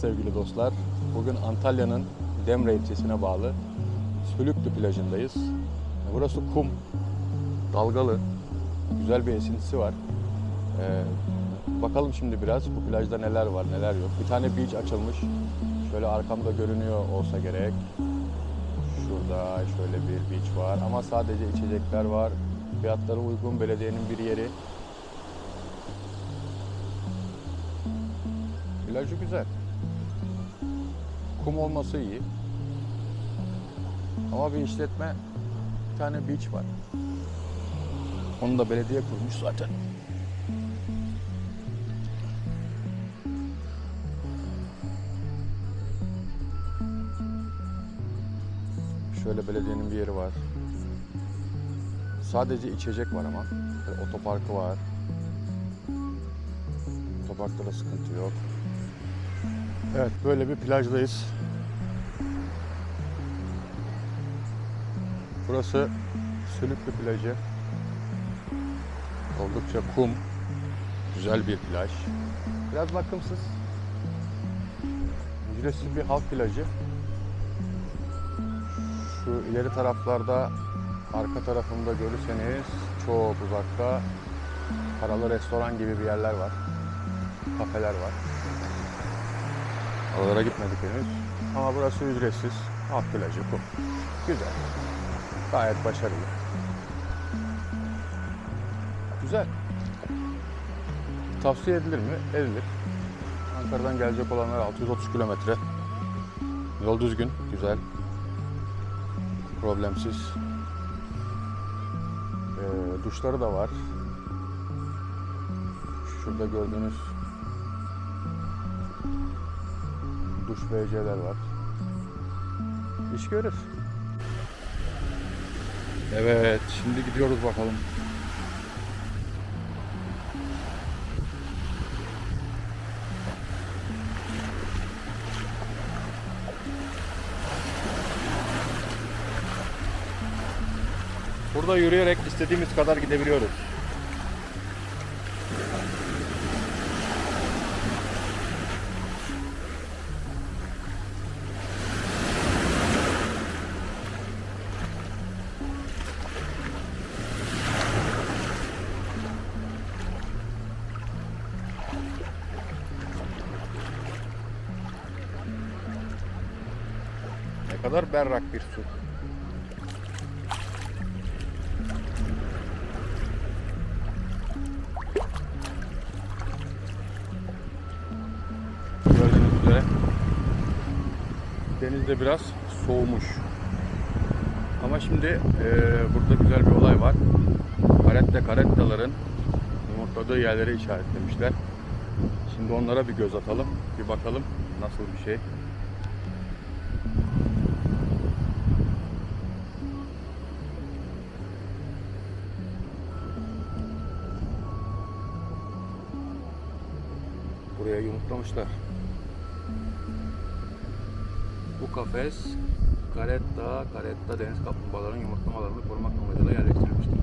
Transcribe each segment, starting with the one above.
Sevgili dostlar. Bugün Antalya'nın Demre ilçesine bağlı Sülüklü plajındayız. Burası kum, dalgalı, güzel bir esintisi var. Ee, bakalım şimdi biraz bu plajda neler var neler yok. Bir tane beach açılmış. Şöyle arkamda görünüyor olsa gerek. Şurada şöyle bir beach var ama sadece içecekler var. Fiyatları uygun belediyenin bir yeri. Plajı güzel. Kum olması iyi. Ama bir işletme, bir tane beach var. Onu da belediye kurmuş zaten. Şöyle belediyenin bir yeri var. Sadece içecek var ama. Böyle otoparkı var. Otoparkta da sıkıntı yok. Evet böyle bir plajdayız. Burası Sülüklü plajı. Oldukça kum. Güzel bir plaj. Biraz bakımsız. Ücretsiz bir halk plajı. Şu ileri taraflarda arka tarafımda görürseniz çok uzakta paralı restoran gibi bir yerler var. Kafeler var. Oralara gitmedik henüz. Ama burası ücretsiz. Halk plajı kum. Güzel. Gayet başarılı. Güzel. Tavsiye edilir mi? Edilir. Ankara'dan gelecek olanlar 630 kilometre. Yol düzgün, güzel. Problemsiz. Ee, duşları da var. Şurada gördüğünüz duş WC'ler var. İş görür. Evet, şimdi gidiyoruz bakalım. Burada yürüyerek istediğimiz kadar gidebiliyoruz. Kadar berrak bir su. Gördüğünüz üzere denizde biraz soğumuş. Ama şimdi eee, burada güzel bir olay var. Karette karettaların yumurtladığı yerleri işaretlemişler. Şimdi onlara bir göz atalım. Bir bakalım nasıl bir şey. Yumurtlamışlar. Bu kafes karetta, karetta deniz kaplumbağalarının yumurtlamalarını korumak amacıyla yerleştirilmiştir.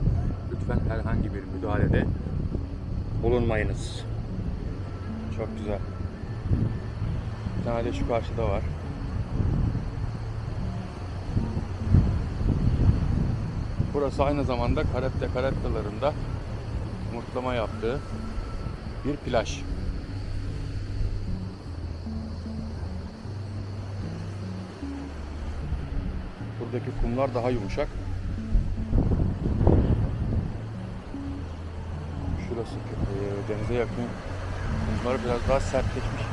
Lütfen herhangi bir müdahalede bulunmayınız. Çok güzel. Bir tane de şu karşıda var. Burası aynı zamanda karette karettalarında yumurtlama yaptığı bir plaj. Buradaki kumlar daha yumuşak. Şurası e, denize yakın. Kumlar biraz daha sertleşmiş.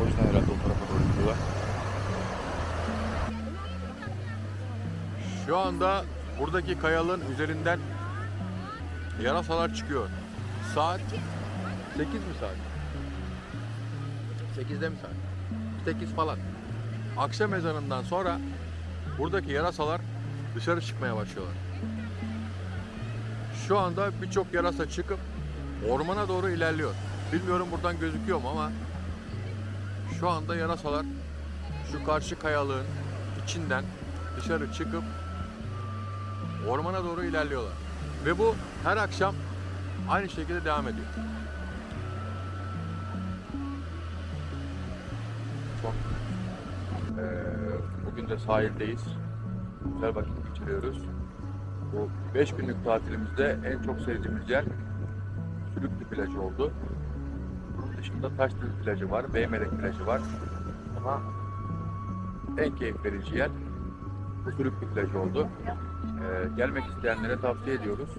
O yüzden herhalde o tarafa doğru gidiyorlar. Şu anda buradaki kayalığın üzerinden yarasalar çıkıyor. Saat 8 mi saat? 8'de mi saat? 8 falan. Akşam ezanından sonra buradaki yarasalar dışarı çıkmaya başlıyorlar. Şu anda birçok yarasa çıkıp ormana doğru ilerliyor. Bilmiyorum buradan gözüküyor mu ama şu anda yarasalar şu karşı kayalığın içinden dışarı çıkıp ormana doğru ilerliyorlar. Ve bu her akşam aynı şekilde devam ediyor. Ee, bugün de sahildeyiz. Güzel vakit geçiriyoruz. Bu 5 günlük tatilimizde en çok sevdiğimiz yer Sülüklü plajı oldu. Bunun dışında Taşdil plajı var, Beymerek plajı var. Ama en keyif verici yer bu Sülüklü plajı oldu. Ee, gelmek isteyenlere tavsiye ediyoruz.